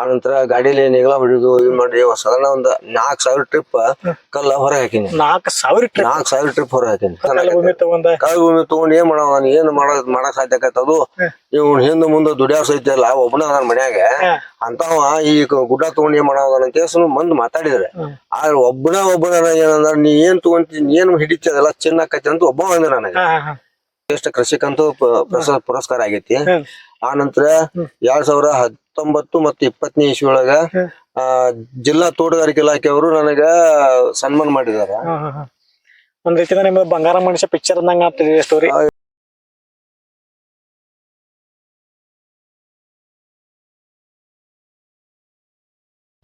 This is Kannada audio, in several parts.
ಆನಂತರ ಗಾಡಿಲಿ ನೆಗಲ ಹೊಡಿದು ಇದ್ ಮಾಡಿ ಸಾಧಾರಣ ಒಂದ್ ನಾಲ್ಕ್ ಸಾವಿರ ಟ್ರಿಪ್ ಕಲ್ಲ ಹೊರ ಹಾಕಿನಿ. ನಾಲ್ಕು ಸಾವಿರ ಟ್ರಿಪ್ ನಾಲ್ಕ್ ಸಾವಿರ ಟ್ರಿಪ್ ಹೊರ ಹಾಕಿನಿ. ಭೂಮಿ ತಗೊಂಡ? ಕಾಳು ಭೂಮಿ ತಗೊಂಡ್ ಏನ್ ಮಾಡವ ನಾನು ಏನ್ ಮಾಡ ಮಾಡಕ್ ಸಾಧ್ಯ ಆಕೈತ್ ಅದು ಇವ್ ಹಿಂದ ಮುಂದ ದುಡಿಯೋ ಸಹಿತ ಅಲ್ಲ ಒಬ್ಬನ ನನ್ನ ಮನ್ಯಾಗ ಅಂತವ ಈ ಗುಡ್ಡ ತಗೊಂಡ್ ಏನ್ ಮಾಡವ ಅಂತ ಕೇಸನು ಮಂದ್ ಮಾತಾಡಿದ್ರೆ. ಆದ್ರ ಒಬ್ಬನ ಒಬ್ಬನ ಏನಂದ್ರ ನೀ ಏನ್ ತಗೊಂತೀನಿ ಏನ್ ಹಿಡಿತಿ ಅದೆಲ್ಲ ಚಿನ್ನ ಅಂತ ಒಬ್ಬ ಅಂದ ನನಗೆ. ಶ್ರೇಷ್ಠ ಕೃಷಿಕಂತೂ ಪುರಸ್ಕಾರ ಆಗೈತಿ. ಆ ನಂತರ ಎರಡ್ ಸಾವಿರ ಹತ್ತೊಂಬತ್ತು ಮತ್ತು ಇಪ್ಪತ್ತನೇ ಇಸ್ವಿ ಒಳಗ ಆ ಜಿಲ್ಲಾ ತೋಟಗಾರಿಕೆ ಇಲಾಖೆಯವರು ನನಗ ಸನ್ಮಾನ ಮಾಡಿದಾರ. ಒಂದ್ ರೀತಿಯಿಂದ ನಿಮ್ಮ ಬಂಗಾರ ಮನುಷ್ಯ ಪಿಕ್ಚರ್ ಅಂದಂಗ ಆಗ್ತದೆ ಸ್ಟೋರಿ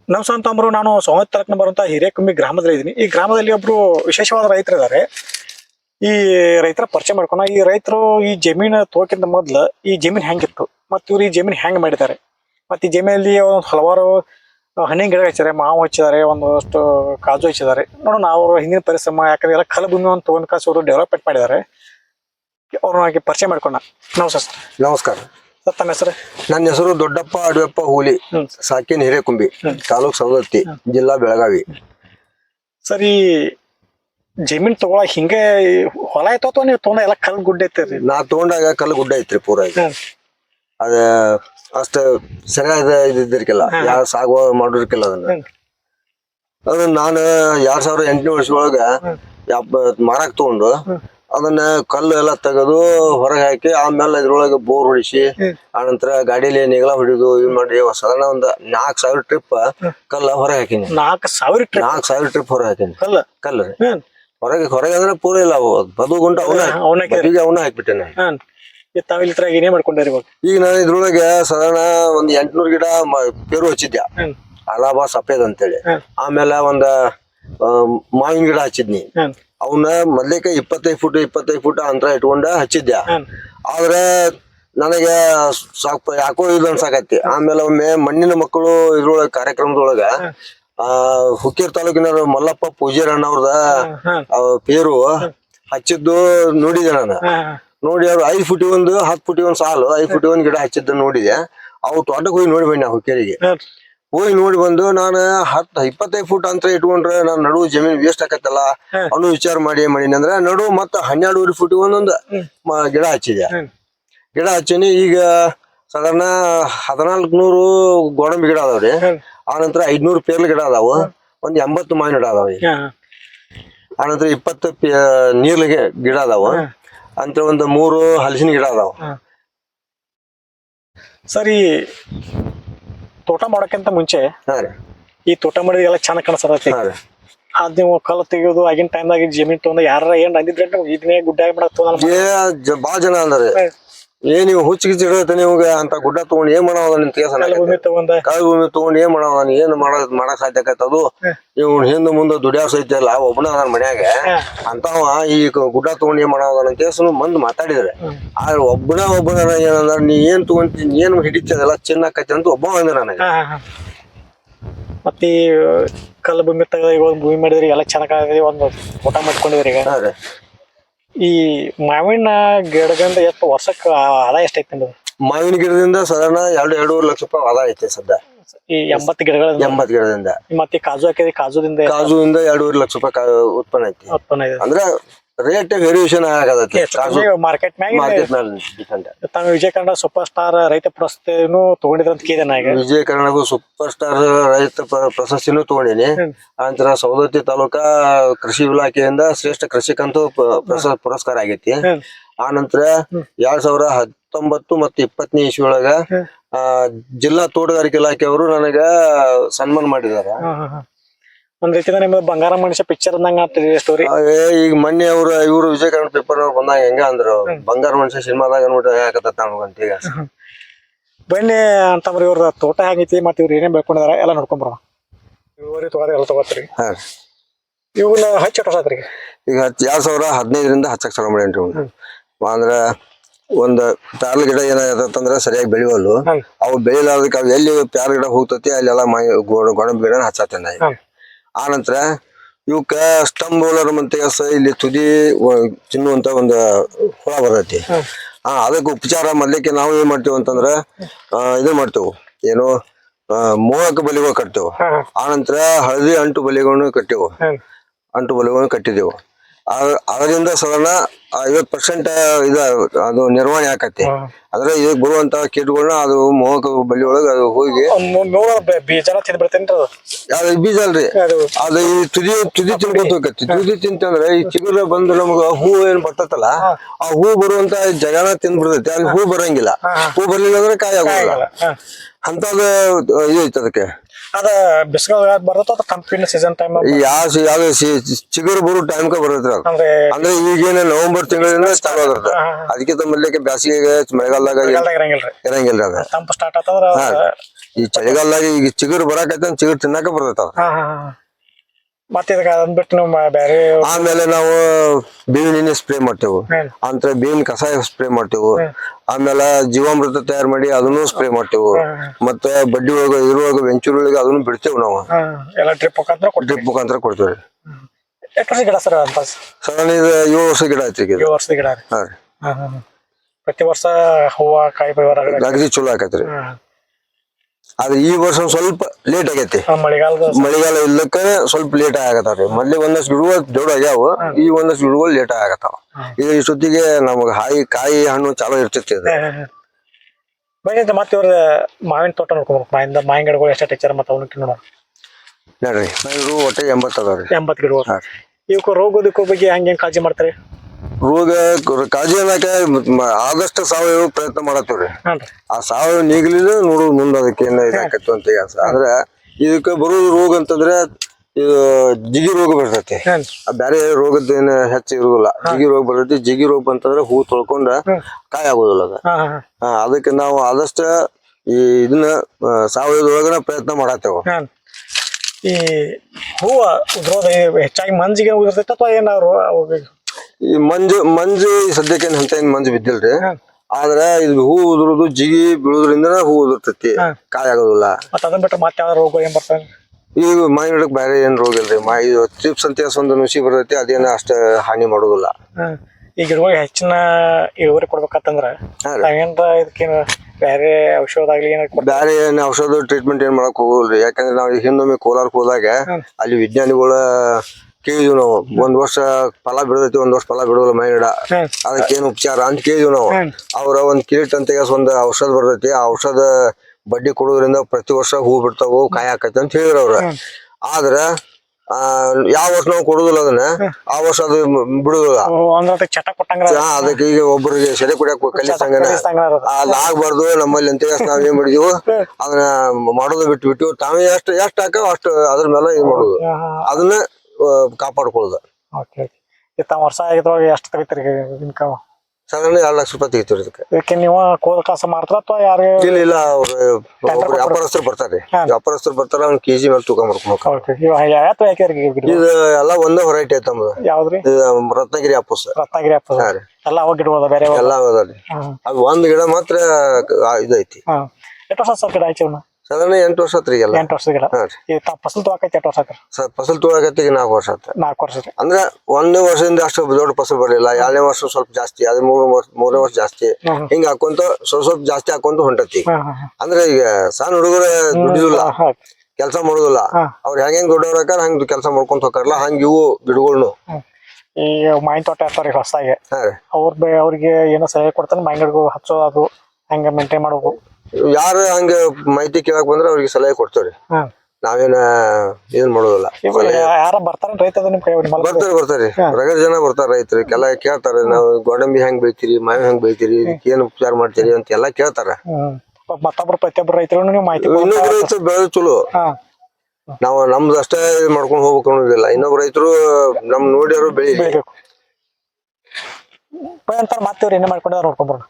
ನಮಸ್ಕಾರ ತಮ್ಮರು ನಾನು ಸೋಮತ್ ತಾಲೂಕಿನ ಬರುವಂತ ಹಿರೇಕುಂಬಿ ಗ್ರಾಮದಲ್ಲಿ ಇದ್ದೀನಿ ಈ ಗ್ರಾಮದಲ್ಲಿ ಒಬ್ರು ವಿಶೇಷವಾದ ರೈತರು ಇದ್ದಾರೆ ಈ ರೈತರ ಪರಿಚಯ ಮಾಡ್ಕೊಂಡ ಈ ರೈತರು ಈ ಜಮೀನು ತೋಕಿಂತ ಮೊದ್ಲು ಈ ಜಮೀನ್ ಹೆಂಗಿತ್ತು ಮತ್ತು ಇವ್ರು ಈ ಜಮೀನ್ ಹೆಂಗ್ ಮಾಡಿದ್ದಾರೆ ಮತ್ತೆ ಈ ಜಮೀನಲ್ಲಿ ಒಂದು ಹಲವಾರು ಹಣ್ಣಿನ ಗಿಡ ಹಚ್ಚಿದ್ದಾರೆ ಮಾವು ಹಚ್ಚಿದ್ದಾರೆ ಒಂದಷ್ಟು ಕಾಜು ಹಚ್ಚಿದ್ದಾರೆ ನೋಡೋಣ ಅವರು ಹಿಂದಿನ ಪರಿಶ್ರಮ ಯಾಕಂದ್ರೆ ಎಲ್ಲ ಕಲ ಭೂಮಿ ಒಂದು ತಗೊಂಡ್ ಕಾಸು ಅವರು ಡೆವಲಪ್ಮೆಂಟ್ ಮಾಡಿದ್ದಾರೆ. ಅವ್ರಿಗೆ ಪರಿಚಯ ಮಾಡ್ಕೊಂಡ ನಮಸ್ಕಾರ ಸರ್. ನಮಸ್ಕಾರ. ಸರ್ ತಮ್ಮ ಹೆಸರು? ನನ್ನ ಹೆಸರು ದೊಡ್ಡಪ್ಪ ಅಡವೆಪ್ಪ ಹೂಲಿ. ಸಾಕಿನ ಹಿರೇಕುಂಬಿ ತಾಲೂಕ್ ಸವದತ್ತಿ ಜಿಲ್ಲಾ ಬೆಳಗಾವಿ. ಸರಿ ಈ ಜಮೀನ್ ತಗೊಳಕ್ ಹಿಂಗೆ ಹೊಲ ಐತೋ ಅಥವಾ ನೀವು ತೊಗೊಂಡ ಎಲ್ಲ ಕಲ್ ಗುಡ್ಡ ಐತ್ರಿ ನಾ ತಗೊಂಡಾಗ ಕಲ್ಲು ಗುಡ್ಡ ಐತ್ರಿ ಪೂರ ಇದು. ಅದ ಅಷ್ಟ ಸರಿಯಾದ ಇದ್ದಿರ್ಕಿಲ್ಲ ಯಾರ ಸಾಗುವ ಮಾಡಿರ್ಕಿಲ್ಲ ಅದನ್ನ. ಹ್ಮ್. ಅದನ್ನ ನಾನು ಎರಡ್ ಸಾವಿರದ ಎಂಟನೇ ವರ್ಷ ಒಳಗ ಯಪ್ಪ ಮಾರಾಕ್ ತಗೊಂಡು ಅದನ್ನ ಕಲ್ಲು ಎಲ್ಲ ತೆಗೆದು ಹೊರಗೆ ಹಾಕಿ ಆಮೇಲೆ ಇದ್ರೊಳಗೆ ಬೋರ್ ಹೊಡಿಸಿ ಆನಂತರ ಗಾಡಿಲಿ ನೀಗಲ ಹೊಡಿದು ಇದು ಮಾಡಿ ಸಾಧಾರಣ ಒಂದ್ ನಾಲ್ಕ್ ಸಾವಿರ ಟ್ರಿಪ್ ಕಲ್ಲ ಹೊರಗೆ ಹಾಕಿನಿ. ನಾಲ್ಕು ಸಾವಿರ ಟ್ರಿಪ್. ನಾಲ್ಕ್ ಸಾವಿರ ಟ್ರಿಪ್ ಹೊರಗೆ ಹಾಕಿನಿ. ಕಲ್ಲ. ಕಲ್ಲು ರೀ. ಹ್ಮ್ ಹೊರಗೆ ಹೊರಗೆ ಅಂದ್ರೆ ಪೂರ ಇಲ್ಲ ಅವು ಬದು ಗುಂಟ ಅವನ. ಅವನ್ನ ಬದಿಗೆ ಅವನ್ನ ಹಾಕ್ಬಿಟ್ಟೆ ನಾನು ಹ್ಮ್ ಈ ತಾವ್ ಇಲ್ಲಿ ತರ ಏನೇ ಮಾಡ್ಕೊಂಡಾರಿ ಇವಾಗ? ಈಗ ನಾನು ಇದ್ರೊಳಗೆ ಸಾಧಾರಣ ಒಂದ್ ಎಂಟ್ನೂರ್ ಗಿಡ ಮ- ಪೇರು ಹಚ್ಚಿದ್ದೆ ಹ್ಮ್ ಅಲಾಬಾ ಸಫೇದ್ ಅಂತೇಳಿ. ಆಮೇಲೆ ಒಂದ ಆ, ಮಾವಿನ ಗಿಡ ಹಚ್ಚಿದ್ನಿ. ಅವನ್ನ ಮೊದ್ಲೇಕ ಇಪ್ಪತ್ತೈದು ಫುಟ್ ಇಪ್ಪತ್ತೈದು ಫುಟ್ ಅಂತರ ಇಟ್ಕೊಂಡ ಹಚ್ಚಿದ್ದೆ ಹ್ಮ್ ಆದ್ರೆ ನನಗೆ ಸಾಕು ಯಾಕೋ ಇದು ಅನ್ಸಾಕತ್ತಿ ಆಮೇಲೆ ಒಮ್ಮೆ ಮಣ್ಣಿನ ಮಕ್ಕಳು ಇದ್ರೊಳಗ ಕಾರ್ಯಕ್ರಮದೊಳಗ ಆ ಹುಕ್ಕೇರ್ ತಾಲೂಕಿನ ಮಲ್ಲಪ್ಪ ಪೂಜಾರಿ ಅಣ್ಣವ್ರದ ಆ, ಪೇರು ಹಚ್ಚಿದ್ದು ನೋಡಿದೆ ನಾನು. ನೋಡಿ ಅವ್ರು ಐದ್ ಫುಟಿ ಒಂದು ಹತ್ತು ಫುಟಿ ಒಂದು ಸಾಲು ಐದ್ ಫುಟಿ ಒಂದು ಗಿಡ ಹಚ್ಚಿದ್ದು ನೋಡಿದೆ. ಅವು ತೋಟಕ್ಕೆ ಹೋಗಿ ನೋಡಿ ಬನ್ನಿ ಹುಕ್ಕೇರಿಗೆ. ಹ್ಮ್ ಹೋಗಿ ನೋಡಿ ಬಂದು ನಾನು ಹತ್ ಇಪ್ಪತ್ತೈದು ಫುಟ್ ಅಂತ ಇಟ್ಕೊಂಡ್ರೆ ನಾನು ನಡು ಜಮೀನ್ ವೇಸ್ಟ್ ಆಕತ್ತಲ್ಲ ಅವನು ವಿಚಾರ ಮಾಡಿ ಮಾಡೀನಿ ಅಂದ್ರೆ ನಡು ಮತ್ತ ಹನ್ನೆರಡೂವರೆ ಫುಟ್ ಒಂದೊಂದು ಗಿಡ ಹಚ್ಚಿದೆ. ಗಿಡ ಹಚ್ಚಿನಿ ಈಗ ಸಾಧಾರಣ ಹದಿನಾಲ್ಕು ನೂರು ಗೋಡಂಬಿ ಗಿಡ ಅದಾವ್ರಿ. ಆನಂತರ ಐದ್ನೂರು ಪೇರ್ಲ ಗಿಡ ಅದಾವ. ಒಂದ್ ಎಂಬತ್ತು ಮಾವಿನ ಗಿಡ ಅದಾವ ಈಗ. ಆನಂತರ ಇಪ್ಪತ್ತು ನೀರ್ಲಿಗೆ ಗಿಡ ಅದಾವ. ಅಂತ ಒಂದು ಮೂರು ಹಲಸಿನ ಗಿಡ ಅದಾವ. ಸರಿ ತೋಟ ಮಾಡೋಕ್ಕಿಂತ ಮುಂಚೆ ಈ ತೋಟ ಎಲ್ಲ ಚೆನ್ನಾಗಿ ಕಾಣಿಸ್ತೈತಿ ಅದ್ ನೀವು ಕಲ್ಲು ತೆಗಿಯೋದು ಆಗಿನ ಟೈಮ್ದಾಗ ಜಮೀನ್ ತಗೊಂಡ್ ಯಾರ ಏನ್ ಅಂದಿದ್ರೆ ಇದನ್ನೇ ಗುಡ್ಡ ಮಾಡಕ್ ಬಾಳ ಜನ ಅಂದಾರೆ. ಏ ನೀವು ಹುಚ್ಚಿ ಗಿಚ್ಚಿ ಹಿಡಿದೈತೆ ನಿಮ್ಗೆ ಅಂತ ಗುಡ್ಡ ತಗೊಂಡ್ ಏನ್ ಮಾಡವ ನಿಂತ ಕೇಸ ಭೂಮಿ ತಗೊಂಡ. ಕಾಳು ಭೂಮಿ ತಗೊಂಡ್ ಏನ್ ಮಾಡವ ನೀ ಏನ್ ಮಾಡ ಮಾಡಕ್ ಸಾಧ್ಯ ಆಕೈತ್ ಅದು? ಇವ್ ಹಿಂದ ಮುಂದ ದುಡಿಯೋ ಸಹಿತ ಅಲ್ಲ ಒಬ್ಬನ ನನ್ನ ಮನ್ಯಾಗ. ಅಂತವ ಈ ಗುಡ್ಡ ತಗೊಂಡ್ ಏನ್ ಮಾಡೋದ ಅಂತ ಕೇಸು ಮಂದ್ ಮಾತಾಡಿದ್ರೆ. ಆದ್ರೆ ಒಬ್ಬನ ಒಬ್ಬನ ಏನಂದ್ರ ನೀ ಏನ್ ತಗೊಂತಿ ನೀ ಏನ್ ಹಿಡಿತಿ ಅದೆಲ್ಲ ಚಿನ್ನ ಆಕೈತಿ ಅಂತ ಒಬ್ಬ ಅಂದ ನನಗೆ. ಮತ್ತೆ ಕಲ್ಲು ಭೂಮಿ ತೆಗೆದ ಈಗ ಒಂದು ಭೂಮಿ ಮಾಡಿದ್ರಿ ಎಲ್ಲ ಚೆನ್ನಾಗಿ ಒಂದು ಊಟ ಮಾಡ್ಕೊಂಡಿದ್ರಿ ಈಗ. ಈ ಮಾವಿನ ಗಿಡದಿಂದ ಎಷ್ಟು ವರ್ಷಕ್ಕ ಆದಾಯ ಎಷ್ಟೈತಿ ನಿಮ್ದು ಮಾವಿನ ಗಿಡದಿಂದ ಸಾಧಾರಣ ಎರಡು ಎರಡೂವರೆ ಲಕ್ಷ ರೂಪಾಯಿ ಆದಾಯ ಐತೆ ಸದ್ಯ ಈ ಎಂಬತ್ತು ಗಿಡಗಳ ಎಂಬತ್ ಗಿಡದಿಂದ. ಮತ್ತೆ ಕಾಜು ಹಾಕಿದ್ರೆ ಕಾಜುದಿಂದ ಕಾಜುವಿಂದ ಎರಡೂವರೆ ಲಕ್ಷ ರೂಪಾಯಿ ಕಾ- ಉತ್ಪನ್ನ ಐತಿ. ಉತ್ಪನ್ನ ಇದೆ. ಅಂದ್ರೆ ರೇಟ್ ವೇರಿಯೇಷನ್ ಆಗತ್ತೆ ಮಾರ್ಕೆಟ್ ಮ್ಯಾಗ ಮಾರ್ಕೆಟ್ ಮೇಲೆ ಡಿಪೆಂಡ್ ತಾವು ವಿಜಯ ಕನ್ನಡ ಸೂಪರ್ ಸ್ಟಾರ್ ರೈತ ಪ್ರಶಸ್ತಿನೂ ತಗೊಂಡಿದ್ರ ಅಂತ ಕೇಳಿದೆ ವಿಜಯ ಕರ್ನಾಟಕ ಸೂಪರ್ ಸ್ಟಾರ್ ರೈತ ಪ್ರಶಸ್ತಿನು ತಗೊಂಡಿನಿ. ಆನಂತರ ಸವದತ್ತಿ ತಾಲೂಕಾ ಕೃಷಿ ಇಲಾಖೆಯಿಂದ ಶ್ರೇಷ್ಠ ಕೃಷಿಕಂತೂ ಪುರಸ್ಕಾರ ಆಗೈತಿ. ಆ ಆನಂತರ ಎರಡ್ ಸಾವಿರ ಹತ್ತೊಂಬತ್ತು ಮತ್ತು ಇಪ್ಪತ್ತನೇ ಇಸ್ವಿ ಒಳಗ ಜಿಲ್ಲಾ ತೋಟಗಾರಿಕೆ ಇಲಾಖೆಯವರು ನನಗ ಸನ್ಮಾನ ಮಾಡಿದಾರ. ಒಂದ್ ರೀತಿಯಿಂದ ನಿಮ್ದು ಬಂಗಾರ ಮನುಷ್ಯ ಪಿಕ್ಚರ್ ಅಂದಂಗ ಆಗ್ತದೆ ಸ್ಟೋರಿ ಈಗ ಮೊನ್ನೆ ಅವ್ರ ಇವ್ರು ವಿಜಯ ಕನ್ನಡ ಪೇಪರ್ ಬಂದಾಗ ಹೆಂಗ ಅಂದ್ರು ಬಂಗಾರ ಮನುಷ್ಯ ಸಿನಿಮಾದಾಗ ನೋಡ್ರಿ ಯಾಕತ್ತ ನಮಗಂತ ಈಗ? ಬನ್ನಿ ಅಂತಂದ್ರೆ ಇವ್ರ ತೋಟ ಹೆಂಗೈತಿ ಮತ್ತೆ ಇವ್ರು ಏನೇನ್ ಬೆಳ್ಕೊಂಡಿದಾರ ಎಲ್ಲ ನೋಡ್ಕೊಂಬರ ಇಳುವರಿ ತಗೋದ್ರೆ ಎಲ್ಲ ತಗೋತ್ರಿ. ಹಾ. ಹಚ್ಚ ಹೊಸಾತ್ರಿ ಈಗ ಎರಡ್ ಸಾವಿರ ಹದಿನೈದರಿಂದ ಹಚ್ಚಕ್ ಚಾಲು ಮಾಡೇನ್ರಿ ಅವ್ನು ಅಂದ್ರ ಒಂದ್ ಪ್ಯಾರ್ಲ ಗಿಡ ಏನಾಗತ್ತಂದ್ರೆ ಸರಿಯಾಗಿ ಬೆಳೆಯುವಲ್ಲು ಹ್ಮ್. ಅವು ಬೆಳಿಲಾರ್ದಕ್ಕೆ ಅವು ಎಲ್ಲಿ ಪ್ಯಾರ್ ಗಿಡ ಹೋಗ್ತತಿ ಅಲ್ಲೆಲ್ಲ ಮೈ ಗೋಡ ಗೋಡಂಬಿ ಗಿಡನ ಹಚ್ಚತ್ತೇನೆ. ಹ್ಮ್. ಆನಂತರ ಇವಕ್ಕ ಸ್ಟಂಬ್ ಬೌಲರ್ ಮತ್ತೆ ಇಲ್ಲಿ ತುದಿ ತಿನ್ನುವಂತ ಒಂದು ಹುಳ ಬರ್ತೈತಿ. ಆ ಅದಕ್ಕೆ ಉಪಚಾರ ಮಾಡ್ಲಿಕ್ಕೆ ನಾವು ಏನ್ ಮಾಡ್ತೀವಿ ಅಂತಂದ್ರ ಇದು ಮಾಡ್ತೇವೆ. ಏನು ಮೋಹಕ ಬಲಿಗಳು ಕಟ್ತೇವೆ. ಆನಂತರ ಹಳದಿ ಅಂಟು ಬಲಿಗಳನ್ನು ಕಟ್ಟೇವು. ಅಂಟು ಬಲಿಗಳನ್ನು ಕಟ್ಟಿದೆವು. ಅದರಿಂದ ಸಾಧಾರಣ ಐವತ್ ಪರ್ಸೆಂಟ್ ಇದು ಅದು ನಿರ್ವಹಣೆ ಆಕತಿ. ಅದ್ರ ಈಗ ಬರುವಂತ ಕೀಟಗಳನ್ನ ಅದು ಮೋಹಕ ಬಲಿ ಒಳಗ ಅದು ಹೋಗಿ ಬೀಜನ ಅದು. ಬೀಜ ಅಲ್ರಿ ಅದು. ಈ ತುದಿ ತುದಿ ತಿನ್ಕೊತ ಹೋಗತಿ ತುದಿ ತಿಂತಂದ್ರೆ ಈ ಚಿಗುರ ಬಂದು ನಮಗ ಹೂ ಏನ್ ಬರ್ತತಲ್ಲ ಆ ಹೂ ಬರುವಂತ ಜಗನ ತಿನ್ಬಿಡ್ತೈತಿ ಅಲ್ಲಿ ಹೂ ಬರಂಗಿಲ್ಲ. ಹೂ ಬರ್ಲಿಲ್ಲ ಅಂದ್ರೆ ಕಾಯಿ ಆಗೋದಿಲ್ಲ. ಅಂತದ ಇದು ಐತಿ ಅದಕ್ಕೆ. ಅದ ಬಿಸಿಲು ಬರುತ್ತೆ ಅದು ಕಂಪಿನ ಸೀಸನ್ ಟೈಮ್ ಯಾವ ಯಾವ ಚಿಗುರು ಬರೋ ಟೈಮ್ ಬರುತ್ತೆ ಅದು. ಅಂದ್ರೆ ಅಂದ್ರೆ ಈಗೇನ ನವೆಂಬರ್ ತಿಂಗಳಿಂದ ಚಾಲು ಆಗುತ್ತೆ. ಅದಕ್ಕೆ ತಮ್ಮಲ್ಲಿ ಬ್ಯಾಸಿಗೆ ಮಳೆಗಾಲದಾಗ ಚಳಿಗಾಲದಾಗ ಇರಂಗಿಲ್ರಿ ಇರಂಗಿಲ್ಲ ಅದ. ತಂಪು ಸ್ಟಾರ್ಟ್ ಆತಂದ್ರ ಹಾ. ಈ ಚಳಿಗಾಲದಾಗ ಈಗ ಚಿಗುರು ಬರಾಕೈತೆ ಚಿಗುರು ತಿನ್ನಾಕ ಬರ್ತೈತ ಹಾ ಹಾ ಹಾ. ಮತ್ತೆ ಇದಕ್ಕೆ ಬಿಟ್ಟು ನೀವು ಮ- ಆಮೇಲೆ ನಾವು ಬೇವಿನ ಎಣ್ಣೆ ಸ್ಪ್ರೇ ಮಾಡ್ತೇವೆ. ಅಂತ ಬೇವಿನ ಕಷಾಯ ಸ್ಪ್ರೇ ಮಾಡ್ತೇವೆ. ಆಮೇಲೆ ಜೀವಾಮೃತ ತಯಾರು ಮಾಡಿ ಅದನ್ನು ಸ್ಪ್ರೇ ಮಾಡ್ತೇವೆ. ಮತ್ತೆ ಬಡ್ಡಿ ಒಳಗ ಇರುವಾಗ ವೆಂಚೂರ್ ಒಳಗೆ ಅದನ್ನು ಬಿಡ್ತೇವೆ ನಾವು. ಎಲ್ಲ ಡ್ರಿಪ್ ಮುಖಾಂತರ ಕೊಡ್ತೀವಿ. ಡ್ರಿಪ್ ಮುಖಾಂತರ ಕೊಡ್ತೇವೆ ಎಷ್ಟು ವರ್ಷ ಗಿಡ ಸರ್ ಅಂತ ಸಾಧಾರಣ ಇದು ಏಳು ವರ್ಷ ಗಿಡ ಐತಿ ಏಳು ವರ್ಷದ ಗಿಡ ರೀ. ಪ್ರತಿ ವರ್ಷ ಹೂವ ಕಾಯಿ ಹೊರಗಡೆ ಅಗದಿ ಚಲೋ ಆಕೈತ್ರಿ. ಆದ್ರೆ ಈ ವರ್ಷ ಸ್ವಲ್ಪ ಲೇಟ್ ಆಗೈತಿ. ಮಳೆಗಾಲದ ಮಳೆಗಾಲ ಇಲ್ಲಕ್ಕ ಸ್ವಲ್ಪ ಲೇಟ್ ಆಗತ್ತಾವ್ರಿ ಮೊದ್ಲೇ ಒಂದಷ್ಟು ಗಿಡಗಳು ದೊಡ್ಡ ಆಗ್ಯಾವ ಈ ಒಂದಷ್ಟು ಗಿಡಗಳು ಲೇಟ್ ಆಗತ್ತಾವ. ಈಗ ಸುದ್ದಿಗೆ ನಮಗ ಹಾಯಿ ಕಾಯಿ ಹಣ್ಣು ಚಾಲೋ ಇರ್ತೈತಿ ಬಂದಿದ್ದ ಮತ್ತೆ ಇವ್ರ ಮಾವಿನ ತೋಟ ನೋಡ್ಕೊಬೇಕು. ಮಾವಿನ ಮಾವಿನ ಗಿಡಗಳು ಎಷ್ಟು ಟೆಕ್ಚರ್ ಮತ್ತೆ ಅವನಕ್ಕೆ ನೋಡೋಣ ನೋಡ್ರಿ ಇವರು ಒಟ್ಟೆ ಎಂಬತ್ತು ಅದಾವ್ರಿ ಎಂಬತ್ತು ಗಿಡಗಳು. ಇವಕ್ಕೆ ರೋಗದಕ್ಕೂ ಬಗ್ಗೆ ಹೆಂಗ್ ಹೆಂಗ್ ಕಾಳಜಿ ಮಾಡ್ತಾರೆ? ರೋಗ ಕಾಳಜಿ ಅನ್ನಕ ಆದಷ್ಟು ಸಾವಯವ ಪ್ರಯತ್ನ ಮಾಡತ್ತೀವ್ರಿ. ಆ ಸಾವಯವ ನೀಗ್ಲಿಲ್ಲ ನೋಡೋದು ಮುಂದೆ ಅದಕ್ಕೆ ಏನ ಇದಾಕತ್ತು ಅಂತ ಹೇಳ ಆದ್ರೆ ಇದಕ್ಕೆ ಬರೋದು ರೋಗ ಅಂತಂದ್ರೆ ಇದು ಜಿಗಿ ರೋಗ ಬರ್ತೈತಿ. ಬೇರೆ ರೋಗದ ಏನ ಹೆಚ್ಚು ಇರುದಿಲ್ಲ. ಜಿಗಿ ರೋಗ ಬರ್ತೈತಿ. ಜಿಗಿ ರೋಗ ಬಂತಂದ್ರೆ ಹೂ ತೊಳ್ಕೊಂಡ ಕಾಯಿ ಆಗೋದಿಲ್ಲ ಅದ. ಅದಕ್ಕೆ ನಾವು ಆದಷ್ಟ ಈ ಇದನ್ನ ಸಾವಯವದೊಳಗನ ಪ್ರಯತ್ನ ಮಾಡತ್ತೇವ. ಈ ಹೂವ ಉದ್ರೋದ ಹೆಚ್ಚಾಗಿ ಮಂಜಿಗೆ ಉದಿರ್ತೈತೆ ಅಥವಾ ಏನಾದ್ರು ಅವಾಗ ಈ ಮಂಜು ಮಂಜು ಸದ್ಯಕ್ಕೆ ಅಂತ ಏನ್ ಮಂಜು ಬಿದ್ದಿಲ್ರಿ. ಆದ್ರ ಇದು ಹೂ ಉದುರುದು ಜಿಗಿ ಬೀಳುದ್ರಿಂದ ಹೂ ಉದುರ್ತೈತಿ. ಕಾಯಿ ಆಗೋದಿಲ್ಲ. ಮತ್ತೆ ಅದನ್ನ ಬಿಟ್ಟು ಮತ್ತೆ ಯಾವ್ದಾರು ರೋಗ ಏನ್ ಬರ್ತಾವೆ? ಈಗ ಮಾವಿನ ಗಿಡಕ್ಕೆ ಬೇರೆ ಏನ್ ರೋಗ ಇಲ್ರಿ. ಮಾ ಇದು ಚಿಪ್ಸ್ ಅಂತ ಒಂದು ನುಸಿ ಬರ್ತೈತಿ ಅದೇನ ಅಷ್ಟ ಹಾನಿ ಮಾಡೋದಿಲ್ಲ. ಈ ಗಿಡಗಳಿಗೆ ಹೆಚ್ಚಿನ ಇಳುವರಿ ಕೊಡ್ಬೇಕಂತಂದ್ರ ಹಾ ರೀ. ನಾವೇನ್ರ ಇದಕ್ಕೇನು ಬೇರೆ ಔಷಧ ಆಗ್ಲಿ ಏನಾರ ಬೇರೆ ಬ್ಯಾರೆ ಏನ್ ಔಷಧ ಟ್ರೀಟ್ಮೆಂಟ್ ಏನ್ ಮಾಡಕ್ ಹೋಗಲ್ರಿ ಯಾಕಂದ್ರೆ ನಾವ್ ಹಿಂದೊಮ್ಮೆ ಕೋಲಾರಕ್ಕೆ ಹೋದಾಗ ಅಲ್ಲಿ ವಿಜ್ಞಾನಿಗಳ ಕೇಳಿದ್ವಿ ನಾವು. ಒಂದ್ ವರ್ಷ ಫಲ ಬಿಡದೈತಿ ಒಂದ್ ವರ್ಷ ಫಲ ಬಿಡೋಲ್ಲ ಮೈ ಗಿಡ ಅದಕ್ಕೇನು ಅದಕ್ಕೆ ಏನ್ ಉಪಚಾರ ಅಂತ ಕೇಳಿದ್ವಿ ನಾವು. ಅವ್ರ ಒಂದ್ ಕಿರೀಟ್ ಅಂತ ಒಂದ್ ಔಷಧ ಬರ್ತೈತಿ. ಆ ಔಷಧ ಬಡ್ಡಿ ಕೊಡೋದ್ರಿಂದ ಪ್ರತಿ ವರ್ಷ ಹೂ ಬಿಡ್ತಾವು ಕಾಯಿ ಹಾಕೈತಿ ಅಂತ ಹೇಳಿದ್ರು ಅವ್ರ. ಆದ್ರ ಆ ಯಾವ ವರ್ಷ ನಾವು ಕೊಡುದಿಲ್ಲ ಅದನ್ನ ಆ ವರ್ಷ ಅದು ಬಿಡುದಿಲ್ಲ. ಅದಕ್ಕೆ ಈಗ ಒಬ್ಬರಿಗೆ ಸೆರೆ ಕುಡಿಯಕ್ ಕಲಿಸಂಗ ಅದ್ ಆಗ್ಬಾರ್ದು ನಮ್ಮಲ್ಲಿ ಅಂತ ನಾವ್ ಏನ್ ಮಾಡಿದೀವಿ ಅದನ್ನ ಮಾಡೋದು ಬಿಟ್ಟು ಬಿಟ್ಟು ತಾವೇ ಎಷ್ಟು ಎಷ್ಟ್ ಹಾಕೋ ಅಷ್ಟು ಅದ್ರ ಮೇಲೆ ಇದು ಮಾಡುದು. ಅದನ್ನ ಕಾಪಾಡ್ಕೊಳ್ಳೋದು. ಓಕೆ ವರ್ಷ ಆಗಿದ್ವಾಗ ಎಷ್ಟು ತೆಗಿತೀರಿ ಇನ್ಕಮ್ ಸಾಧಾರಣ ಎರಡ್ ಲಕ್ಷ ರೂಪಾಯಿ ತೆಗಿತೀವಿ ಇದಕ್ಕೆ. ಇದಕ್ಕೆ ನೀವು ಕೋಲ್ ಕಾಸ ಮಾಡ್ತಾರ ಅಥವಾ ಯಾರು ಇಲ್ಲ ಇಲ್ಲ ಅವ್ರ ಒಬ್ರು ವ್ಯಾಪಾರಸ್ಥರು ಬರ್ತಾರೆ. ವ್ಯಾಪಾರಸ್ಥರು ಬರ್ತಾರ ಅವ್ನ ಕೆಜಿ ಮೇಲೆ ತೂಕ ಮಾಡ್ಕೊಂಡು ಓಕೆ ಯಾವ ಇದು ಎಲ್ಲ ಒಂದೇ ವೆರೈಟಿ ಐತೆ ನಮ್ದು. ಯಾವ್ದ್ರಿ? ಇದು ರತ್ನಗಿರಿ ಅಪ್ಪಸ್. ರತ್ನಗಿರಿ ಅಪ್ಪ ಹಾ ರೀ. ಎಲ್ಲ ಗಿಡಗಳು ಬೇರೆ. ಎಲ್ಲ ಅದು ಒಂದು ಗಿಡ ಮಾತ್ರ ಇದೈತಿ. ಎಷ್ಟು ವರ್ಷ ಸರ್ ಗಿಡ ಆಯ್ತು ಸಾಧಾರಣ ಎಂಟು ವರ್ಷ ಆತ್ರಿ ಎಲ್ಲ ಎಂಟು ವರ್ಷದ ಗಿಡ ಫಸಲ್ ತೊಗೊಳಕೈತಿ ಎಂಟು ವರ್ಷ ಆತ್ರಿ. ಸ- ಫಸಲ್ ತುಳಕತ್ತಿ ಈಗ ನಾಲ್ಕು ವರ್ಷ ಆತ ನಾಲ್ಕು ವರ್ಷ ರೀ ಅಂದ್ರೆ ಒಂದನೇ ವರ್ಷದಿಂದ ಅಷ್ಟು ದೊಡ್ಡ ಫಸಲ್ ಬರಲಿಲ್ಲ. ಎರಡನೇ ವರ್ಷ ಸ್ವಲ್ಪ ಜಾಸ್ತಿ ಅದ್ ಮೂರು ವರ್ಷ ಮೂರನೇ ವರ್ಷ ಜಾಸ್ತಿ. ಹ್ಮ್. ಹಿಂಗ ಹಾಕೊಂತ ಸ್ವಲ್ಪ ಸ್ವಲ್ಪ ಜಾಸ್ತಿ ಹಾಕೊಂತ ಹೊಂಟತಿ ಹಾ ಹಾ ಹಾ. ಅಂದ್ರೆ ಈಗ ಸಣ್ಣ ಹುಡುಗರ ದುಡಿದಿಲ್ಲ. ಹಾ ಕೆಲಸ ಮಾಡುದಿಲ್ಲ. ಹಾ. ಅವ್ರ ಹೆಂಗ್ ಹೆಂಗ್ ದೊಡ್ಡವ್ರ ಹಾಕಾರ ಹಂಗ ಕೆಲಸ ಮಾಡ್ಕೊಂತ ಹೋಗಾರಲ್ಲ ಹಂಗ ಇವು ಗಿಡಗಳ್ನು. ಈ ಈಗ ಮಾವಿನ ತೋಟ ಇರ್ತಾವ್ರಿ ಹೊಸದಾಗಿ. ಹಾ ರೀ. ಅವ್ರ ಬೇ ಅವ್ರಿಗೆ ಏನೋ ಸಲಹೆ ಕೊಡ್ತಾನೆ ಮಾಯಿನ್ ಗಿಡಗಳು ಹಚ್ಚೋ ಅದು ಹಂಗ ಮೇಂಟೈನ್ ಮಾಡ್ಬೇಕು. ಯಾರು ಹಂಗ ಮಾಹಿತಿ ಕೇಳಕ್ ಬಂದ್ರೆ ಅವ್ರಿಗೆ ಸಲಹೆ ಕೊಡ್ತೇವ್ರಿ. ನಾವೇನ ಏನ್ ಮಾಡೋದಿಲ್ಲ. ಯಾರ ಬರ್ತಾರ ರೈತ ಬರ್ತಾರ ಬರ್ತಾರಿ. ರಗಡ್ ಜನ ಬರ್ತಾರ ರೈತರು. ಕೆಲ ಕೇಳ್ತಾರ ನಾವು ಗೋಡಂಬಿ ಹೆಂಗ್ ಬೆಳಿತೀರಿ ಮಾವಿ ಹೆಂಗ್ ಬೆಳಿತೀರಿ ಏನ್ ಉಪಚಾರ ಮಾಡ್ತೀರಿ ಅಂತ ಎಲ್ಲಾ ಕೇಳ್ತಾರ. ಮತ್ತೊಬ್ರು ಪ್ರತಿಯೊಬ್ರು ರೈತರು ನೀವು ಮಾಹಿತಿ ಕೊಡ್ತಾ- ಇನ್ನೊಬ್ರು ರೈತರು ಬೆಳೆದು ಚಲೋ. ನಾವು ನಮ್ದು ಅಷ್ಟೇ ಮಾಡ್ಕೊಂಡು ಹೋಗ್ಬೇಕು ಅನ್ನೋದಿಲ್ಲ. ಇನ್ನೊಬ್ಬ ರೈತರು ನಮ್ ನೋಡಿದ್ರು ಬೆಳಿ ಅಂತಾರ ಏನೇ ಮಾಡ್ಕೊಂಡ್ರೆ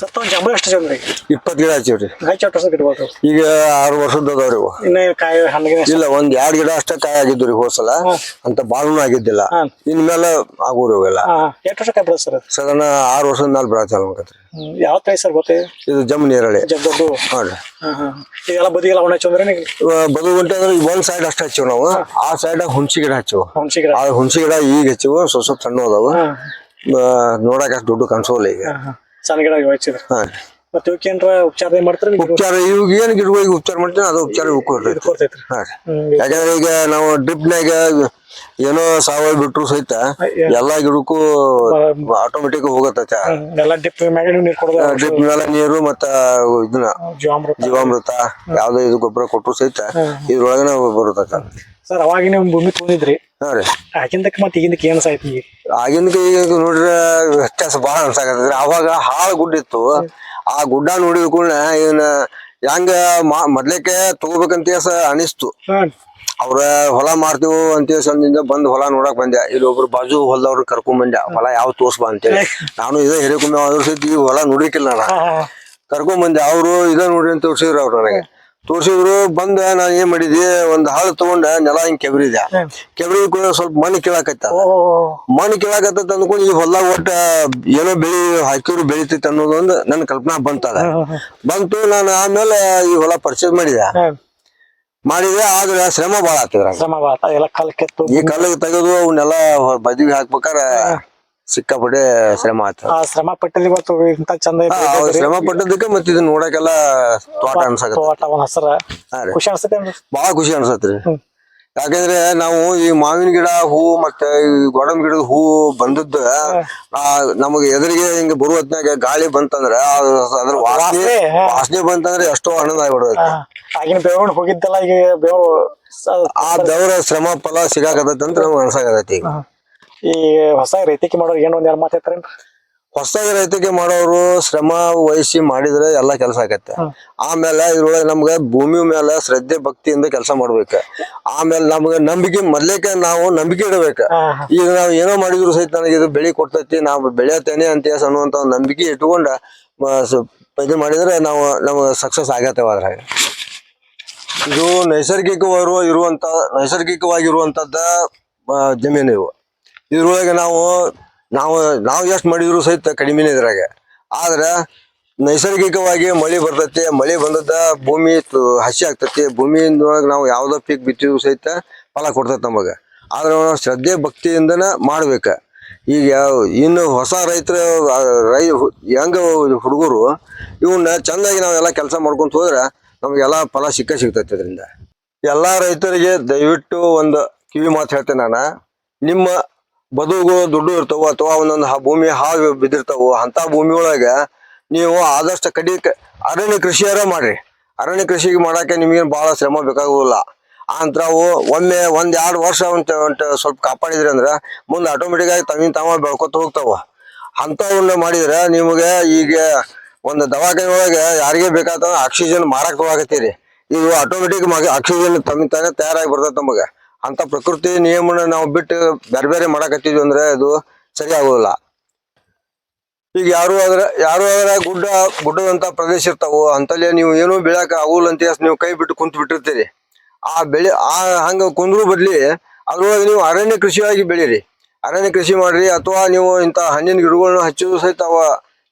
ಸತ್ತ ಒಂದು ಜಂಬ ಎಷ್ಟು ಜನ ರೀ ಇಪ್ಪತ್ ಗಿಡ ಹಚ್ಚಿವ್ರಿ. ಆಯ್ತು ಎಷ್ಟು ವರ್ಷ ಗಿಡಗಳು ಈಗ ಆರು ವರ್ಷದ ಅದಾವ್ರಿ ಇವು. ಇನ್ನ ಕಾಯಿ ಹಣ್ಣಿಗೆ ಇಲ್ಲ ಒಂದ್ ಎರಡ್ ಗಿಡ ಅಷ್ಟೇ ಕಾಯಿ ಆಗಿದ್ದು ರೀ ಹೋಸಲ ಅಂತ ಬಾಳನು ಆಗಿದ್ದಿಲ್ಲ. ಇನ್ಮೇಲೆ ಆಗೋರಿ ಇವೆಲ್ಲ. ಎಷ್ಟು ವರ್ಷ ಕಾಯಿ ಬಿಡೋದು ಸರ್ ಸಾಧಾರಣ ಆರು ವರ್ಷದ ಮೇಲೆ ಬರ ಚಾಲು ಆಗತ್ರಿ ಯಾವ ತಳಿ ಸರ್ ಗೊತ್ತೇ? ಇದು ಜಮ್ ನೇರಳೆ ಜಗ್ಗದ್ದು ನೋಡ್ರಿ ಹಾ ಹಾ ಇದೆಲ್ಲ ಬದಿಗೆಲ್ಲ ಒಣ ಹಚ್ಚಂದ್ರೆ ಬದು ಗಂಟೆ ಅಂದ್ರೆ ಈಗ ಒಂದ್ ಸೈಡ್ ಅಷ್ಟೇ ಹಚ್ಚಿವ್ ನಾವು. ಆ ಸೈಡ್ ಹುಣಸಿ ಗಿಡ ಹಚ್ಚಿವು. ಹುಣಸಿ ಗಿಡ. ಆ ಹುಣಸಿ ಗಿಡ ಈಗ ಹಚ್ಚಿವು ಸ್ವಲ್ಪ ಸ್ವಲ್ಪ ಸಣ್ಣ ಅದಾವ. ನೋಡಕ್ ಅಷ್ಟು ದುಡ್ಡು ಕನ್ಸೋಲ್ ಈಗ. ಹಾ ಹಾ. ಮತ್ತೆ ಇವಕ್ಕೆ ಏನ್ರ ಉಪಚಾರ ಮಾಡ್ತಾರೆ ಉಪಚಾರ ಇವಾಗ ಏನ್ ಗಿಡಗಳಿಗೆ ಉಪಚಾರ ಮಾಡ್ತೀನಿ ಅದು ಉಪಚಾರ ರೀ. ಯಾಕಂದ್ರೆ ಈಗ ನಾವು ಡ್ರಿಪ್ನಾಗ ಏನೋ ಸಾವಯವ ಬಿಟ್ರು ಸಹಿತ ಎಲ್ಲಾ ಗಿಡಕ್ಕೂ ಆಟೋಮೆಟಿಕ್ ಹೋಗತ್ತ ಡ್ರಿಪ್ ಮೇಲೆ ನೀರು ಮತ್ತ ಇದನ್ನ ಜೀವಾಮೃತ. ಯಾವ್ದೋ ಇದು ಗೊಬ್ಬರ ಕೊಟ್ಟರು ಸಹಿತ ಇದ್ರೊಳಗನ ಬರುತ್ತ ಸರ್ ಅವಾಗ ನೀವು ಭೂಮಿ ತೊಗೊಂಡಿದ್ರಿ. ಆಗಿಂದಕ್ಕೆ ಮತ್ತೆ ಈಗಿಂದಕ್ಕೆ ಏನ್ ಸಾಯ್ತಿ ಈಗ? ನೋಡ್ರ ವ್ಯತ್ಯಾಸ ಬಹಳ ಅನ್ಸಾಕತ್ರಿ ಅವಾಗ ಹಾಳ ಗುಡ್ಡ ಇತ್ತು. ಆ ಗುಡ್ಡ ನೋಡಿದ ಕೂಡ ಇವನ್ ಹೆಂಗ ಮೊದ್ಲಕ್ಕೆ ಮೊದ್ಲೇಕೆ ತಗೋಬೇಕಂತ ಅನಿಸ್ತು. ಅವ್ರ ಹೊಲ ಮಾರ್ತೀವಿ ಅಂತ ಸಂದಿಂದ ಬಂದ್ ಹೊಲ ನೋಡಕ್ ಬಂದೆ. ಇಲ್ಲಿ ಒಬ್ರು ಬಾಜು ಹೊಲದವ್ರು ಕರ್ಕೊಂಡ್ ಬಂದೆ. ಹೊಲ ಯಾವ ತೋರ್ಸ್ಬಾ ಅಂತೇಳಿ. ನಾನು ಇದೇ ಹಿರೇಕುಮ್ಮೆ ಅದ್ರ ಈ ಹೊಲ ನೋಡಿಕಿಲ್ಲ ನಾನು. ಕರ್ಕೊಂಡ್ ಬಂದೆ. ಅವ್ರು ಇದ ನೋಡಿ ಅಂತ ತೋರ್ಸಿದ್ರು ಅವ್ರು ನನಗೆ. ತೋರ್ಸಿದ್ರು ಬಂದ ನಾನ್ ಏನ್ ಮಾಡಿದ್ವಿ ಒಂದ್ ಹಾಳು ತಗೊಂಡ ನೆಲ ಹಿಂಗ್ ಕೆಬ್ರಿದೆ. ಕೆಬರಿ ಕೂಡ ಸ್ವಲ್ಪ ಮಣ್ಣು ಕೀಳಾಕತ್ತ. ಮಣ್ಣು ಕೀಳಾಕತ್ತ ಅಂದ್ಕೊಂಡು ಈ ಹೊಲ ಒಟ್ಟ ಏನೋ ಬೆಳಿ ಹಾಕಿದ್ರು ಬೆಳಿತೈತೆ ಅನ್ನೋದೊಂದು ನನ್ನ ಕಲ್ಪನಾ ಬಂತದ. ಬಂತು ನಾನು ಆಮೇಲೆ ಈ ಹೊಲ ಪರ್ಚೇಸ್ ಮಾಡಿದೆ. ಮಾಡಿದ್ರೆ ಮಾಡಿದೆ ಆದ್ರೆ ಶ್ರಮ ಬಾಳ ಆಗ್ತದ್ರ ಕೆತ್ತು. ಈ ಕಲ್ಲಿಗೆ ತೆಗೆದು ಅವನ್ನೆಲ್ಲ ಬದಿಗೆ ಹಾಕ್ಬೇಕಾರ ಸಿಕ್ಕಾಪಟ್ಟೆ ಶ್ರಮ ಆಯ್ತು ಆ ಶ್ರಮ ಪಟ್ಟಿದ್ ಇವತ್ತು ಇಂತ ಚಂದ ಐತಿ. ಅವ್ರು ಶ್ರಮ ಪಟ್ಟದಕ್ಕೆ ಮತ್ತೆ ಇದನ್ನ ನೋಡಕ್ಕೆಲ್ಲ ತೋಟ ಅನ್ಸಕತ್ತ ತೋಟ ಒಂದ್ ಹಸರ ಹಾ ರೀ. ಖುಷಿ ಅನ್ಸುತ್ತೆ ಏನ್ರಿ? ಬಹಳ ಖುಷಿ ಅನ್ಸತ್ರಿ ಹ್ಮ್. ಯಾಕಂದ್ರೆ ನಾವು ಈ ಮಾವಿನ ಗಿಡ ಹೂ ಮತ್ತೆ ಈ ಗೋಡಂಬಿ ಗಿಡದ ಹೂ ಬಂದದ್ದು ಆ, ನಮಗೆ ಎದುರಿಗೆ ಹಿಂಗ ಬರುವ ಹೊತ್ನ್ಯಾಗ ಗಾಳಿ ಬಂತಂದ್ರ ಅದ್ರ ವಾಸನೆ ವಾಸನೆ, ಹಾ. ವಾಸನೆ ಬಂತಂದ್ರೆ ಎಷ್ಟೋ ಆನಂದ ಆಗ್ಬಿಡ್ತೈತಿ ಆಗಿನ ಬೆವರು ಹೋಗಿದ್ದಲ್ಲ ಈಗ ಬೆವರು ಸ- ಆ ದೇವರ ಶ್ರಮ ಫಲ ಸಿಗಾಕತ್ತಂತ ಅಂತ ನಮ್ಗೆ ಅನ್ಸಾಕತೈತಿ ಈಗ ಈ ಹೊಸ ರೈತಿಕೆ ಮಾಡೋರು ಏನೋ ಒಂದ್ ಎರಡು ಮಾತೈತ್ರೇನ್ರಿ ಹೊಸದಾಗಿ ರೈತರಿಗೆ ಮಾಡೋರು ಶ್ರಮ ವಹಿಸಿ ಮಾಡಿದ್ರೆ ಎಲ್ಲಾ ಕೆಲಸ ಆಗತ್ತೆ. ಆಮೇಲೆ ಇದ್ರೊಳಗೆ ನಮ್ಗೆ ಭೂಮಿ ಮೇಲೆ ಶ್ರದ್ಧೆ ಭಕ್ತಿಯಿಂದ ಕೆಲಸ ಮಾಡ್ಬೇಕು. ಆಮೇಲೆ ನಮ್ಗೆ ನಂಬಿಕೆ ಮೊದ್ಲೇಕ ನಾವು ನಂಬಿಕೆ ಇಡಬೇಕು. ಈಗ ನಾವು ಏನೋ ಮಾಡಿದ್ರು ಸಹಿತ ನನಗೆ ಇದು ಬೆಳಿ ಕೊಡ್ತೈತಿ ನಾವು ಬೆಳೆಯತ್ತೇನೆ ಅಂತ ಹೇಳಿ ಅನ್ನುವಂತ ಒಂದು ನಂಬಿಕೆ ಇಟ್ಕೊಂಡ ಇದು ಮಾಡಿದ್ರೆ ನಾವು ನಮ್ಗೆ ಸಕ್ಸಸ್ ಆಗತ್ತೇವ ಅದ್ರಾಗ. ಇದು ನೈಸರ್ಗಿಕವರು ಇರುವಂತ ನೈಸರ್ಗಿಕವಾಗಿರುವಂತದ್ದ ಜಮೀನು ಇವು. ಇದ್ರೊಳಗೆ ನಾವು ನಾವು ನಾವು ಎಷ್ಟು ಮಾಡಿದ್ರು ಸಹಿತ ಕಡಿಮೆನೇ ಇದ್ರಾಗ. ಆದ್ರೆ ನೈಸರ್ಗಿಕವಾಗಿ ಮಳೆ ಬರ್ತೈತಿ, ಮಳೆ ಬಂದದ ಭೂಮಿ ಹಸಿ ಆಗ್ತತಿ. ಭೂಮಿಯಿಂದೊಳಗೆ ನಾವು ಯಾವ್ದೋ ಪೀಕ್ ಬಿತ್ತಿದ್ರು ಸಹಿತ ಫಲ ಕೊಡ್ತೈತಿ ನಮಗೆ. ಆದ್ರೆ ನಾವು ಶ್ರದ್ಧೆ ಭಕ್ತಿಯಿಂದನ ಮಾಡ್ಬೇಕು. ಈಗ ಇನ್ನು ಹೊಸ ರೈತರ ರೈ ಹೆಂಗ ಹುಡುಗರು ಇವನ್ನ ಚಂದಾಗಿ ನಾವೆಲ್ಲ ಕೆಲಸ ಮಾಡ್ಕೊಂತ ಹೋದ್ರೆ ನಮಗೆಲ್ಲ ಫಲ ಸಿಕ್ಕ ಸಿಗ್ತೈತಿ ಅದರಿಂದ ಎಲ್ಲಾ ರೈತರಿಗೆ ದಯವಿಟ್ಟು ಒಂದು ಕಿವಿ ಮಾತು ಹೇಳ್ತೇನೆ ನಾನು. ನಿಮ್ಮ ಬದುಕು ದುಡ್ಡು ಇರ್ತಾವ ಅಥವಾ ಒಂದೊಂದು ಭೂಮಿ ಹಾವು ಬಿದ್ದಿರ್ತಾವ ಅಂತ ಭೂಮಿ ಒಳಗ ನೀವು ಆದಷ್ಟು ಕಡಿ ಅರಣ್ಯ ಕೃಷಿಯಾರ ಮಾಡ್ರಿ. ಅರಣ್ಯ ಕೃಷಿಗೆ ಮಾಡಕ್ಕೆ ನಿಮ್ಗೆ ಬಹಳ ಶ್ರಮ ಬೇಕಾಗುವುದಿಲ್ಲ ಅವು ಒಮ್ಮೆ ಒಂದ್ ಎರಡು ವರ್ಷ ಅಂತ ಸ್ವಲ್ಪ ಕಾಪಾಡಿದ್ರಿ ಅಂದ್ರೆ ಮುಂದೆ ಆಟೋಮೆಟಿಕ್ ಆಗಿ ತಮ್ಮ ತಾವ ಬೆಳ್ಕೊತ ಹೋಗ್ತಾವ. ಅಂಥವನ್ನ ಮಾಡಿದ್ರೆ ನಿಮಗೆ ಈಗ ಒಂದು ದವಾಖಾನೆ ಒಳಗೆ ಯಾರಿಗೆ ಬೇಕಾದ ಆಕ್ಸಿಜನ್ ಮಾರಾಟವಾಗತ್ತೀರಿ ಇದು ಆಟೋಮೆಟಿಕ್ ಆಕ್ಸಿಜನ್ ತಮ್ಮ ತಾನೇ ತಯಾರಾಗಿ ಬರ್ತದೆ ನಮಗೆ. ಅಂತ ಪ್ರಕೃತಿ ನಿಯಮನ ನಾವು ಬಿಟ್ಟು ಬೇರೆ ಬೇರೆ ಮಾಡಕತ್ತಿದ್ವಿ ಅಂದ್ರೆ ಅದು ಸರಿ ಆಗೋದಿಲ್ಲ. ಈಗ ಯಾರು ಆದ್ರೆ ಯಾರು ಆದ್ರೆ ಗುಡ್ಡ, ಗುಡ್ಡದಂತ ಪ್ರದೇಶ ಇರ್ತಾವ ಅಂತಲ್ಲಿ ನೀವು ಏನೂ ಬೆಳೆಯಕ ಆಗುಲ್ಲ ಅಂತ ನೀವು ಕೈ ಬಿಟ್ಟು ಕುಂತ್ ಬಿಟ್ಟಿರ್ತೀರಿ. ಆ ಬೆಳೆ, ಆ ಹಂಗ ಕುಂದ್ರು ಬದ್ಲಿ ಅದ್ರೊಳಗೆ ನೀವು ಅರಣ್ಯ ಕೃಷಿಯಾಗಿ ಬೆಳೀರಿ. ಅರಣ್ಯ ಕೃಷಿ ಮಾಡ್ರಿ ಅಥವಾ ನೀವು ಇಂಥ ಹಣ್ಣಿನ ಗಿಡಗಳನ್ನ ಹಚ್ಚಿದ್ರು ಸಹಿತ ಅವ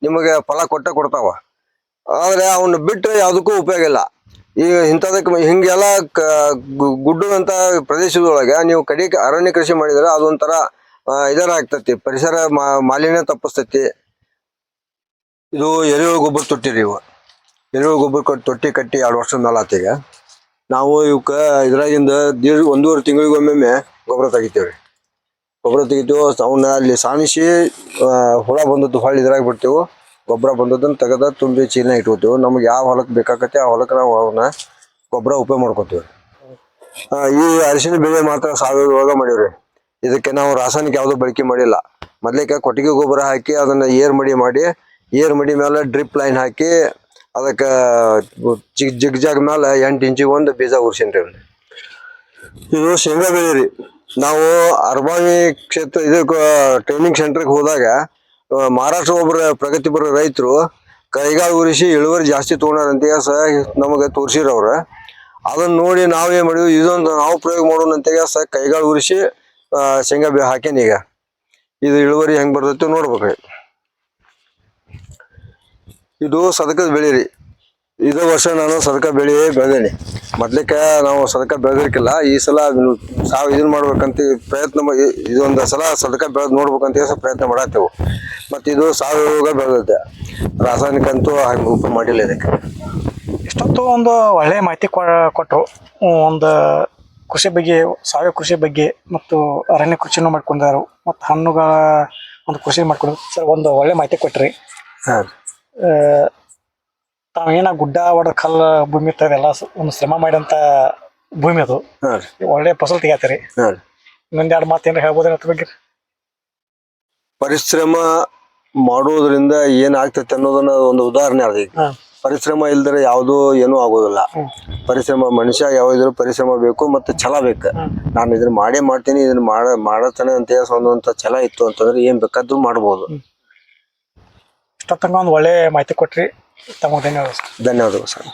ನಿಮಗೆ ಫಲ ಕೊಟ್ಟ ಕೊಡ್ತಾವ. ಆದ್ರೆ ಅವನ್ನ ಬಿಟ್ಟರೆ ಯಾವುದಕ್ಕೂ ಉಪಯೋಗ ಇಲ್ಲ. ಈಗ ಇಂಥದಕ್ಕೆ ಹಿಂಗೆಲ್ಲ ಕ, ಗು- ಗುಡ್ಡದಂತ ಪ್ರದೇಶದೊಳಗೆ ನೀವು ಕಡಿ ಅರಣ್ಯ ಕೃಷಿ ಮಾಡಿದ್ರೆ ಅದೊಂಥರ ಇದರ ಆಗ್ತತಿ ಪರಿಸರ ಮಾಲಿನ್ಯ ತಪ್ಪಿಸ್ತತಿ. ಇದು ಎರೆಹುಳು ಗೊಬ್ಬರ ತೊಟ್ಟಿ ರೀ ಇವು. ಎರೆಹುಳು ಗೊಬ್ಬರ ಕೊಟ್ಟು ತೊಟ್ಟಿ ಕಟ್ಟಿ ಎರಡು ವರ್ಷದ ಮೇಲೆ ನಾವು ಇವಕ್ಕ ಇದ್ರಾಗಿಂದ ದೀರ್ ಒಂದೂವರೆ ತಿಂಗಳಿಗೊಮ್ಮೆ ಗೊಬ್ಬರ ತೆಗಿತೇವೆ ಗೊಬ್ಬರ ತೆಗಿತೀವಿ ಅವನ್ನ ಅಲ್ಲಿ ಸಾಣಿಸಿ ಹುಳ ಬಂದದ್ದು ಹೊಳ್ಳಿ ಇದ್ರಾಗ ಬಿಡ್ತೇವೆ ಗೊಬ್ಬರ ಬಂದದನ್ನ ತೆಗೆದ ತುಂಬಿ ಚೀಲ ಇಟ್ಕೋತೀವಿ. ನಮ್ಗೆ ಯಾವ ಹೊಲಕ್ಕೆ ಬೇಕಾಗತ್ತೆ ಆ ಹೊಲಕ್ಕೆ ನಾವು ಅವನ್ನ ಗೊಬ್ಬರ ಉಪಯೋಗ ಮಾಡ್ಕೋತೀವಿ. ಈ ಅರಿಶಿನ ಬೆಳೆ ಮಾತ್ರ ಸಾವಯವ ಒಳಗ ಮಾಡಿವ್ರಿ. ಇದಕ್ಕೆ ನಾವು ರಾಸಾಯನಿಕ ಯಾವ್ದು ಬಳಕೆ ಮಾಡಿಲ್ಲ. ಮೊದ್ಲಿಕ್ಕೆ ಕೊಟ್ಟಿಗೆ ಗೊಬ್ಬರ ಹಾಕಿ ಅದನ್ನ ಏರ್ ಮಡಿ ಮಾಡಿ, ಏರ್ ಮಡಿ ಮೇಲೆ ಡ್ರಿಪ್ ಲೈನ್ ಹಾಕಿ ಅದಕ್ಕೆ ಜಿಗ್ ಜಿಗ್ ಜಾಗ್ ಮೇಲೆ ಎಂಟು ಇಂಚಿಗೆ ಒಂದು ಬೀಜ ಉರ್ಸಿನ್ರಿ. ಇದು ಶೇಂಗಾ ಬೆಳೆ ನಾವು ಅರ್ಬಾವಿ ಕ್ಷೇತ್ರ ಇದಕ್ಕೆ ಟ್ರೈನಿಂಗ್ ಸೆಂಟ್ರಿಗೆ ಹೋದಾಗ ಮಹಾರಾಷ್ಟ್ರ ಒಬ್ಬರ ಪ್ರಗತಿಪರ ರೈತರು ಕೈಗಾಲು ಉರಿಸಿ ಇಳುವರಿ ಜಾಸ್ತಿ ತೊಗೊಂಡಾರಂತ ಸಹ ನಮಗೆ ತೋರಿಸಿರ ಅವ್ರ. ಅದನ್ನ ನೋಡಿ ನಾವೇನ್ ಮಾಡಿದ್ವಿ? ಇದೊಂದು ನಾವು ಪ್ರಯೋಗ ಮಾಡೋಣ ಅಂತ ಸಹ ಉರಿಸಿ ಶೇಂಗಾ ಬೇ ಹಾಕೇನಿ ಈಗ. ಇದು ಇಳುವರಿ ಹೆಂಗ್ ಬರ್ತೈತೆ ನೋಡ್ಬೇಕು. ಇದು ಸದಕದ ಬೆಳೆ ರೀ. ಇದೇ ವರ್ಷ ನಾನು ಸದಕ ಬೆಳೆ ಬೆಳೆದೇನೆ. ಮೊದ್ಲಿಕ್ಕೆ ನಾವು ಸದಕ ಬೆಳೆದಿರ್ಕಿಲ್ಲ. ಈ ಸಲ ಸಾವು ಇದನ್ನ ಮಾಡ್ಬೇಕಂತ ಪ್ರಯತ್ನ ಇದೊಂದು ಸಲ ಸದಕ ಬೆಳೆದು ನೋಡ್ಬೇಕಂತ ಪ್ರಯತ್ನ ಮಾಡತ್ತೇವು. ಮತ್ತೆ ಇದು ಸಾವಯವ ಬೆಳೆದೈತೆ ರಾಸಾಯನಿಕ ಅಂತೂ ಹಂಗೆ ಉಪ ಮಾಡಿಲ್ಲ ಇದಕ್ಕೆ. ಇಷ್ಟೊತ್ತು ಒಂದು ಒಳ್ಳೆಯ ಮಾಹಿತಿ ಕೊಟ್ಟರು ಒಂದು ಕೃಷಿ ಬಗ್ಗೆ ಸಾವಯವ ಕೃಷಿ ಬಗ್ಗೆ ಮತ್ತು ಅರಣ್ಯ ಕೃಷಿನೂ ಮಾಡ್ಕೊಂಡಾರು. ಮತ್ತು ಹಣ್ಣುಗಳ ಒಂದು ಕೃಷಿ ಮಾಡ್ಕೊಂಡು ಸರ್ ಒಂದು ಒಳ್ಳೆ ಮಾಹಿತಿ ಕೊಟ್ರಿ. ಹಾಂ. ತಾವೇನ ಗುಡ್ಡ ಒಡ ಕಲ್ಲ ಭೂಮಿ ಸ- ಒಂದು ಶ್ರಮ ಮಾಡಿದಂತ ಭೂಮಿ ಅದು. ಒಳ್ಳೆ ಫಸಲ್ ತೆಗಿತೀರಿ ಹಾಂ. ಮಾತೇನು ಹೇಳ್ಬೋದ್ರ ಅದ್ರ ಬಗ್ಗೆ? ಪರಿಶ್ರಮ ಮಾಡೋದ್ರಿಂದ ಏನಾಗ್ತೈತೆ ಅನ್ನೋದನ್ನ ಒಂದು ಉದಾಹರಣೆ ಅದ ಈಗ. ಪರಿಶ್ರಮ ಇಲ್ದರೆ ಯಾವುದೂ ಏನೂ ಆಗೋದಿಲ್ಲ. ಪರಿಶ್ರಮ ಮನುಷ್ಯ ಯಾವ್ದಿದ್ರು ಪರಿಶ್ರಮ ಬೇಕು ಮತ್ತೆ ಛಲ ಬೇಕು. ನಾನು ಇದನ್ನ ಮಾಡೇ ಮಾಡ್ತೀನಿ ಇದನ್ನ ಮಾಡ ಮಾಡತಾನೆ ಅಂತ ಹೇಳುವಂತ ಅನ್ನುವಂಥ ಛಲ ಇತ್ತು ಅಂತಂದ್ರೆ ಏನ್ ಬೇಕಾದ್ರೂ ಮಾಡಬಹುದು ಇಷ್ಟೊತ್ತಂಗ ಒಂದು ಒಳ್ಳೆ ಮಾಹಿತಿ ಕೊಟ್ರಿ. ತಮಗೆ ಧನ್ಯವಾದ ಧನ್ಯವಾದಗಳು ಸರ್.